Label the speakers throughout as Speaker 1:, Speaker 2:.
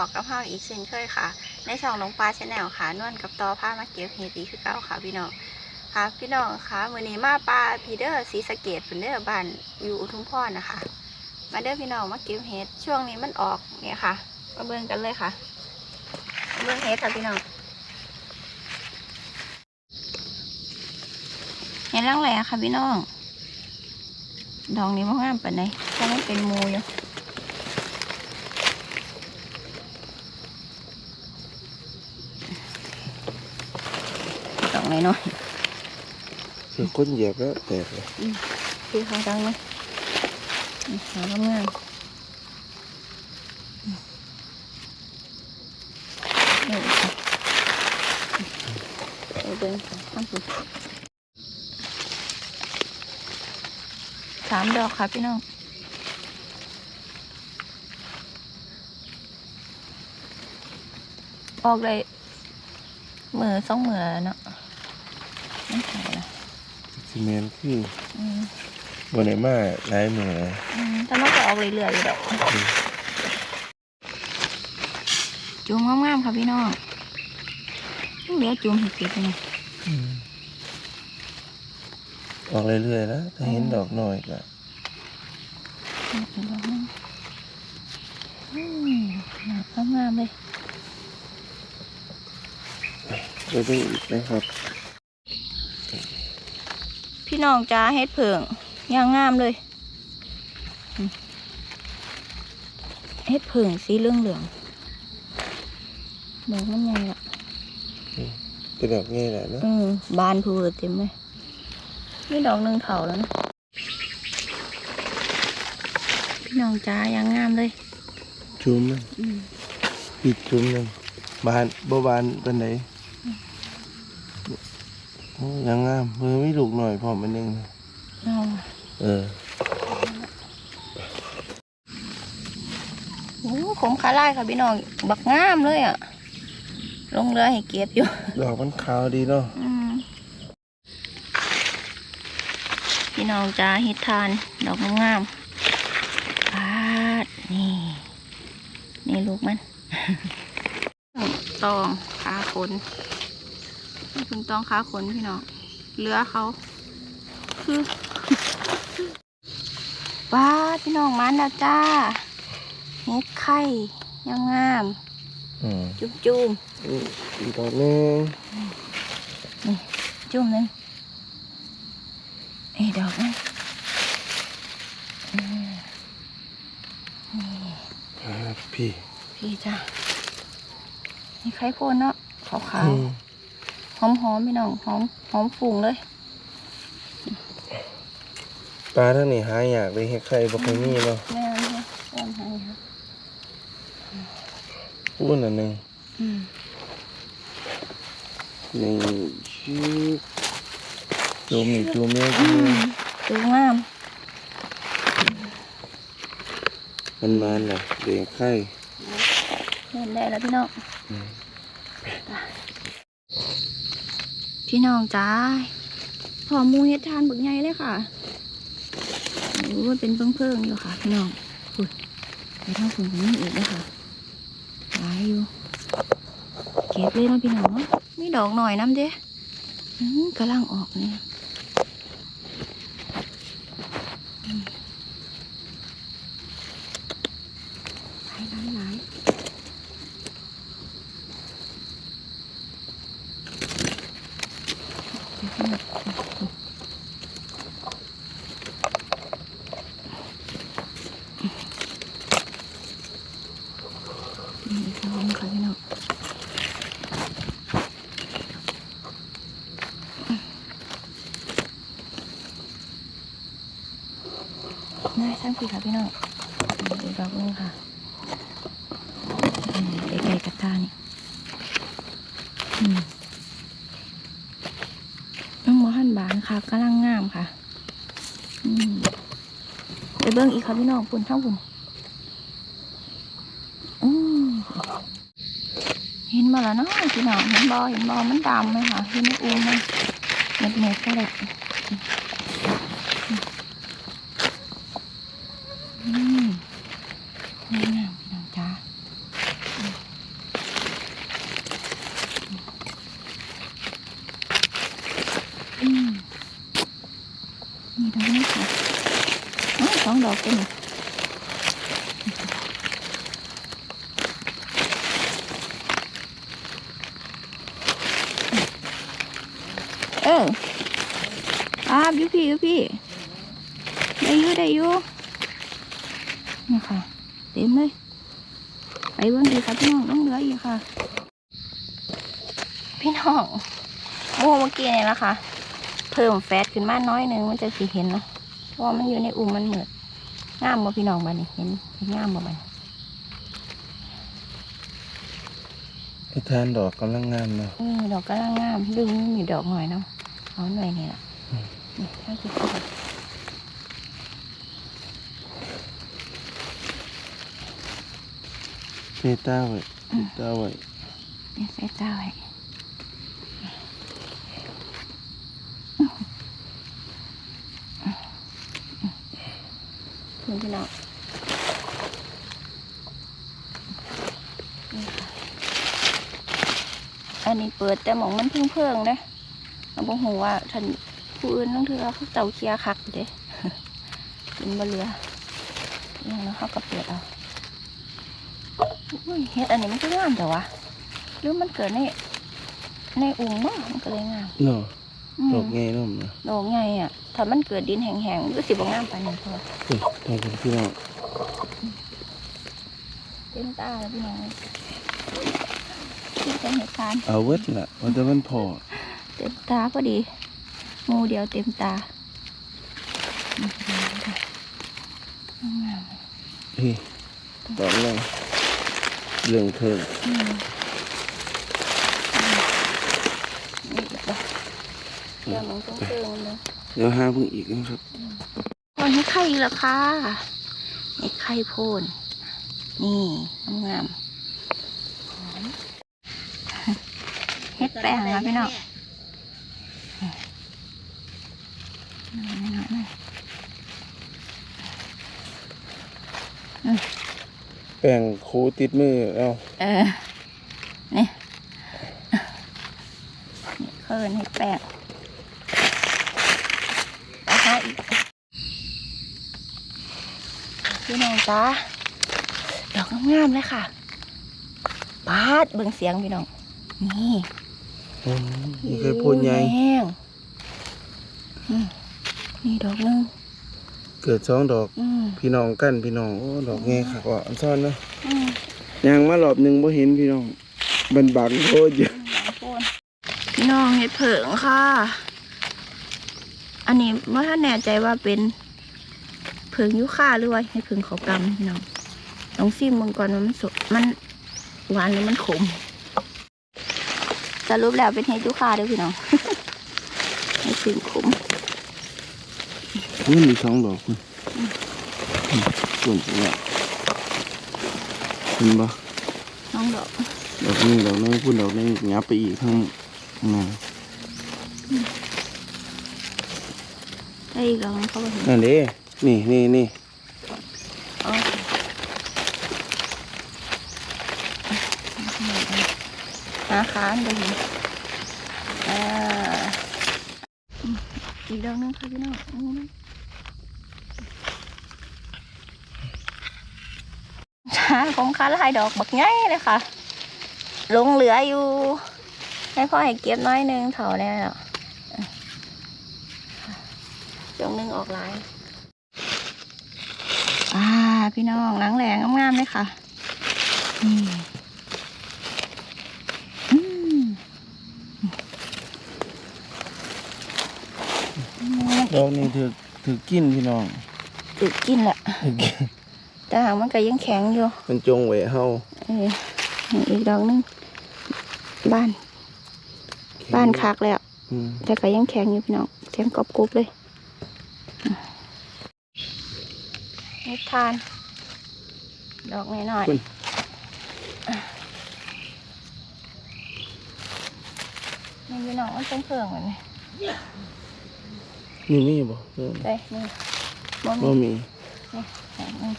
Speaker 1: องพบพอกับเฮาอีกเช่นเคยค่ะ ในช่องหลงปลาชแนลค่ะนวลกับตอผ้ามาเก็บเห็ดอีคือเก่าค่ะพี่น้องค่ะพี่น้องค่ะมือนี้มาปลาพีเดอร์สีสเกตเป็นเด้อบ้านอยู่อุทุมพรนะคะ มาเด้อพี่น้องมาเก็บเห็ดช่วงนี้มันออกเนี่ยค่ะ มาเบิ่งกันเลยค่ะเบิ่งเห็ดค่ะพี่น้องเห็ดร่างแหล่ค่ะพี่น้อง ดอกนี้มันงามปานใดเพรามันเป็นมูอยู่ ดอกน้อย
Speaker 2: คือคนเหยียบแล้วแตกเลย
Speaker 1: ๆคือเขาดังไหมหางามงามนี่ค่ะเอาเดินข้ามสุดสามดอกค่ะพี่น้องออกเลยมือสองมือแล้วเนาะ ไม่ใช่ละ
Speaker 2: ซีเมนต์คือ
Speaker 1: อืม
Speaker 2: บนไหนมาหลายมือเลย
Speaker 1: อืมแต่มันก็ออกเรื่อยๆอยู่ดอกจูมงามๆค่ะพี่น้องเหลือจูมเห็ดเก็บนี่
Speaker 2: ออกเรื่อยๆแล้วถ้าเห็นดอกน้อยก็
Speaker 1: อีกดอกหนึงอืมงามๆเลย
Speaker 2: ไปดูอีกนะครับ
Speaker 1: พี่น้องจ้าเฮ็ดเผิงย่างงามเลยอืมเฮ็ดเผิงสีเหลืองเหลืองๆดอกมันใหญ่ละ
Speaker 2: เป็นดอกง่ายแหละเนอะ
Speaker 1: อืมบานพูเต็มเลยนี่ดอกหนึ่งเถาแล้วนะพี่น้องจ้าย่างงามเลย
Speaker 2: จุ้มมัน
Speaker 1: อืม
Speaker 2: ปิดจุ้มมันบานบ่บานเป็นไหน โอ้ยังงามมือไม่ลูกหน่อยพร้อมมันยังนะ
Speaker 1: เอา
Speaker 2: เออ
Speaker 1: โอ้ขมขาไล่ค่ะพี่น้อง บักงามเลยอะ ลงเรือให้เก็บอยู่
Speaker 2: ดอกมันขาวดีเนาะ
Speaker 1: อืมพี่น้องจ้าเฮ็ดทาน ดอกงามๆปาดนี่ นี่ลูกมัน ตองขาขน นี่เป็นตองขาขนพี่น้องเรือเขาคือว้าดพี่น้องมันแล้วจ้าเฮ็ดไข่ยังงาม
Speaker 2: อืม
Speaker 1: จุ่มจุ่ม
Speaker 2: อีกดอกหนึง
Speaker 1: จุ่มหนึงไอ้ดอกนั่นอืม
Speaker 2: อ่าพี่
Speaker 1: พี่จ้านี่ไข่โพนเนาะขาวขาว
Speaker 2: อืม
Speaker 1: หอมหอมๆพี่น้องหอมหอมฝุ่งเลย
Speaker 2: ปลาท่านนี่หายากเลยเฮ็ดไข่บ่ค่อยมีเนาะ
Speaker 1: แม่นเนี่ยแม่นให้ค่ะ
Speaker 2: พูดอันหนึง
Speaker 1: อืม
Speaker 2: นี่ชื่อจุ่มนี่จุ่มนี่
Speaker 1: อืมสวยงาม
Speaker 2: มันมันน่ะเด็กไข่
Speaker 1: เล่นได้แล้วพี่น้อง
Speaker 2: อืม
Speaker 1: พี่น้องจ้าหอมมูเฮ็ดทานบึกใหญ่เลยค่ะโอ้เป็นเพิ่งๆอยู่ค่ะ พี่น้องอุ้ยไปทางฝุ่นนี่อีกเลยค่ะหลายอยู่ เก็บเลยนะพี่น้องเนาะมีดอกหน่อยน้ำเด้กำลังออกเนี่ยอืมหลายหลายหลายเดี๋ยวพี่น้องนี่อีกแล้วค่ะพี่น้อง พี่ค่ะพี่น้องดูดอกนึงค่ะอืมใกล้ๆกับตานี่น้องมอหันบานค่ะกำลังงามค่ะอืมไปเบิ้งอีกค่ะพี่น้องปุ่นทั้งปุ่นอืมเห็นมาแล้วเนาะพี่น้องเห็นบอเห็นบอมันดำไหมคะเห็นไม่อูมันเม็ดเม็ดๆก็แหล งามงามพี่น้องจ้าอืมมีดอกนี้ค่ะสองดอกกันเอออ้าบยุพี่ยุพี่ได้ยุได้ยุนี่ค่ะ ต็มเลยไปเบิ่งดีค่ะพี่น้องต้องเหลืออีกค่ะ พี่น้องโม่เมื่อกี้เนี่ยนะคะ เพิ่มแฟตขึ้นมาน้อยหนึงมันจะสีเห็นเนาะเพราะว่ามันอยู่ในอุ่มมันเหมือดงามบ่พี่น้องบ้านี่เห็นเห็นงามบ่บ้านี่
Speaker 2: ไอ้ทานดอกกำลังงามเนาะ
Speaker 1: อือดอกกำลังงามดึงมีดอกหน่อยเนาะเอาหน่อยนี่แหละนี่ถ้าสิเข้าไป
Speaker 2: เมต้าไว้เมต้าไว้
Speaker 1: นี่ใส่ตาไว้คุณพี่น้องนี่ค่ะอันนี้เปิดแต่หมองมันเพิ่งเพิ่งๆเด้เราบอกหูว่าท่านผู้อื่นต้องเถือเขาเจ้าเคลียร์คักอยู่เด้กินบะเรืออย่างนั้นเขาก็เปิดเอาอุ้ย เฮ็ดอันนี้มันก็งามแต่ว่าหรือมันเกิดในในอุ่มบ้างมันก็เลยงาม
Speaker 2: เนาะ
Speaker 1: อืม
Speaker 2: ดอกไงเนาะนะ
Speaker 1: ดอกใหญ่อะถ้ามันเกิดดินแห้งๆมันก็สิบ่งามปานนี้พอ
Speaker 2: อุ้ยทางคุณพี่น้อง
Speaker 1: เต็มตาแล้วพี่น้องคิดเป็นเหตุการณ์
Speaker 2: เอาเวิร์ดล่ะว่าแต่มันพอ
Speaker 1: เต็มตาพอดีหมูเดียวเต็มตาอืมงาม
Speaker 2: เฮ้ยดอกแรง เรื่องเพิ่ม
Speaker 1: อืมนี่อีกดอกเดี๋ยวมันต้องเติมเลย
Speaker 2: เดี๋ยวหาเพิ่งอีกนะครับ
Speaker 1: โอ้ยให้ไข่อีกแล้วค่ะให้ไข่โพนนี่งามๆหอมเฮ็ดแป้งค่ะพี่น้อง
Speaker 2: แป้งคูติดมือเอา
Speaker 1: เออนี่นี่เคินให้แป้งราคาอีกพี่น้องจ้าดอกงามๆเลยค่ะปาดเบิ่งเสียงพี่น้อง นี่
Speaker 2: อืมนี่เคยพูดใหญ่
Speaker 1: แห้งอืมนี่ดอกหนึง
Speaker 2: เกิดสองดอก
Speaker 1: อืม
Speaker 2: พี่น้องกันพี่น้องโอ้ดอกไงค่ะว่าอันซ่อนเนาะ
Speaker 1: อืม
Speaker 2: ยางมารอบหนึ่งบ่เห็นพี่น้องบันบังโคตรเยอะ
Speaker 1: พี่น้องเห็ดเผิงค่ะ อันนี้ว่าถ้าแน่ใจว่าเป็นเผิงยุค่าหรือว่าเห็ดเผิงเขากำพี่น้องลองซิมมึงก่อนว่ามันสดมันหวานหรือมันขมสรุปแล้วเป็นเห็ดยุค่าเด้วยพี่น้องเห็ดเผิงขม
Speaker 2: มันมีสองดอกคุณส่วนนี้เห็นปะ
Speaker 1: น้องดอก
Speaker 2: ดอกนี้ดอกนี้พูดดอกนี้งับไปอีกข้างหน้า
Speaker 1: ได้อีกแล้วเขาบอกเห็น
Speaker 2: นั่นเด้นี่นี่นี่
Speaker 1: อ๋อหาค้านไปเห็นอ่าอืมอีกดอกหนึงค่ะพี่น้อง อืมช้าของค้าลายดอกบักง่ายเลยค่ะลงเหลืออยู่ ให้พ่อให้เก็บน้อยหนึงเถาแน่เนาะจงหนึงออกลายอ่าพี่น้องหนังแหลงงามๆเลยค่ะนี่อืม
Speaker 2: ดอกนี้ถือถือกินพี่น้อง
Speaker 1: ตึกกินแหละ
Speaker 2: ถือกิน
Speaker 1: แต่หางมันก็ยังแข็งอยู่
Speaker 2: มันจงไว้เฮา
Speaker 1: เออนี่อีกดอกหนึงบ้าน บ้านคักแล้ว
Speaker 2: อืม
Speaker 1: แต่ก็ยังแข็งอยู่พี่น้องแข็งกรอบกรุบเลยนิทาน ดอกน้อย
Speaker 2: คุณ
Speaker 1: ๆนี่พี่น้องมันเป็นเพื่องแบบนี้
Speaker 2: นี่มีบ่เออ
Speaker 1: ได้นี่บ่
Speaker 2: บ่
Speaker 1: มี
Speaker 2: มี
Speaker 1: แข็งนี่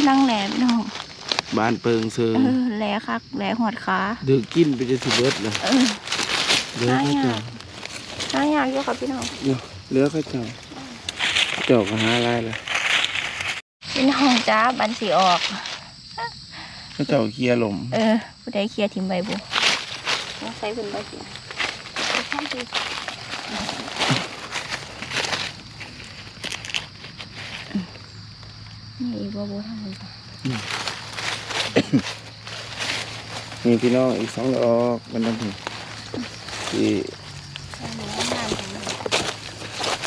Speaker 1: นี่ลังแหลพี่น้อง
Speaker 2: บ้านเปิงเซิง
Speaker 1: เออแหลคักแหลหอดขา
Speaker 2: ถือกินไปจะสิเบิดเลย
Speaker 1: เออ
Speaker 2: เดี๋ยวเขาจะ
Speaker 1: น้ายากอยู่ค่ะพี่น้อง
Speaker 2: เดี๋ยวเหลือก็เจ้าเจ้าก็หาอะไรล่ะ
Speaker 1: พี่น้องจ้าบันสีออก
Speaker 2: ก็เจ้าเคลียร์ลม
Speaker 1: เออผู้ใดเคลียร์ทิมใบบุต้องใส่เป็นใบเสียข้ามที นี่อีกบ่บุทำเลยจ้ะ
Speaker 2: มีพี่น้องอีกสองดอกมันต้องที่
Speaker 1: เอาเนื้องามจังเลย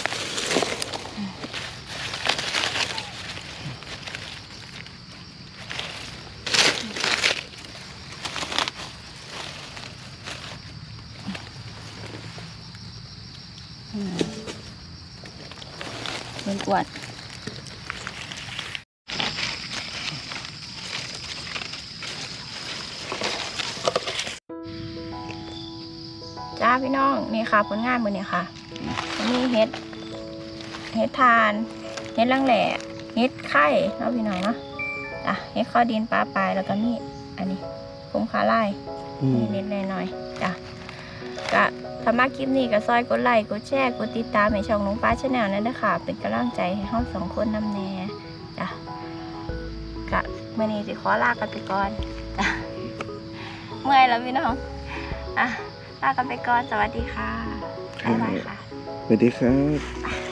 Speaker 1: อืมมันกวาด จ้าพี่น้องนี่ค่ะผลงานมือนี่ค่ะมีเห็ดเห็ดทานเห็ดลังแหล่เห็ดไข่เนาะพี่น้องเนาะจ้ะเห็ดข้อดินปลาปลายแล้วก็มีอันนี้ผมขาไล่
Speaker 2: อืม
Speaker 1: นิดๆหน่อยๆจ้ะกะถ้ามาคลิปนี้ก็ซอยกดไลค์กดแชร์กดติดตามให้ช่องน้องป้าชาแนลนั่นนะคะเป็นกำลังใจให้เราสองคนนำแน่จ้ะกะมื่อนี้สิขอลากันไปก่อนจ้ะเมื่อยแล้วพี่น้องอะ ลากันไปก่อน สวัสดีค่ะบ๊ายบายค่ะ
Speaker 2: สวัสดีครับ
Speaker 1: มาครับ